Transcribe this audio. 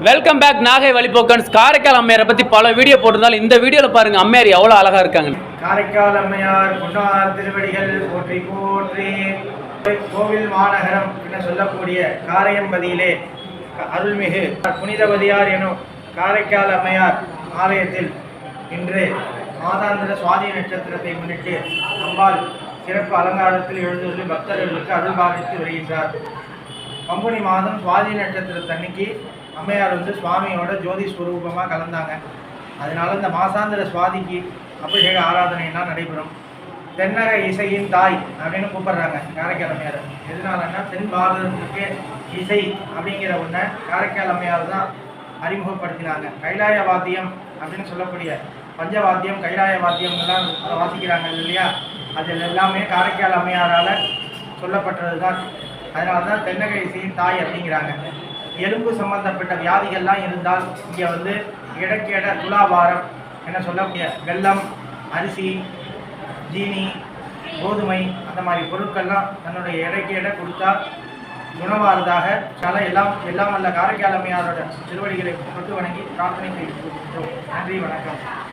Welcome back Nagai வழிபோக்கன்ஸ் காரைக்கால் அம்மையாரை பற்றி பல வீடியோ போட்டிருந்தாலும் இந்த வீடியோவில் பாருங்க அம்மையார் எவ்வளோ அழகாக இருக்காங்க காரைக்கால் அம்மையார் முன்னார் திருவடிகள் போற்றி போற்றி. கோவில் மாநகரம் என சொல்லக்கூடிய காரையம்பதியிலே அருள்மிகு புனிதவதியார் எனும் காரைக்கால் அம்மையார் ஆலயத்தில் இன்று மாதாந்திர சுவாதி நட்சத்திரத்தை முன்னிட்டு அம்பாள் சிறப்பு அலங்காரத்தில் எழுந்துள்ள பக்தர்களுக்கு அருள் பாலித்து வருகின்றார். பங்குனி மாதம் சுவாதி நட்சத்திரத்தன்னைக்கு அம்மையார் வந்து சுவாமியோட ஜோதி ஸ்வரூபமாக கலந்தாங்க. அதனால இந்த மாசாந்திர சுவாதிக்கு அபிஷேக ஆராதனைலாம் நடைபெறும். தென்னக இசையின் தாய் அப்படின்னு கூப்பிடுறாங்க காரைக்கால் அம்மையார். எதனாலன்னா தென் பாரதத்துக்கு இசை அப்படிங்கிற ஒன்றை காரைக்கால் அம்மையார் தான் அறிமுகப்படுத்தினாங்க. கைலாய வாத்தியம் அப்படின்னு சொல்லக்கூடிய பஞ்சவாத்தியம் கைலாய வாத்தியம்லாம் வாசிக்கிறாங்க இல்லையா? அதில் எல்லாமே காரைக்கால் அம்மையாரால் சொல்லப்பட்டது தான் அதனால தான் தென்னகரிசியின் தாய் அப்படிங்கிறாங்க. எலும்பு சம்பந்தப்பட்ட வியாதிகள்லாம் இருந்தால் இங்கே வந்து இடக்கேட துலாபாரம் என்ன சொல்லக்கூடிய வெல்லம் அரிசி ஜீனி கோதுமை அந்த மாதிரி பொருட்கள்லாம் தன்னுடைய இடக்கேட கொடுத்தா குணமாறதாக சில எல்லாம் எல்லாம் அல்ல காரைக்காலமையாரோட திருவடிகளை கொண்டு வணங்கி பிரார்த்தனை செய்து நன்றி வணக்கம்.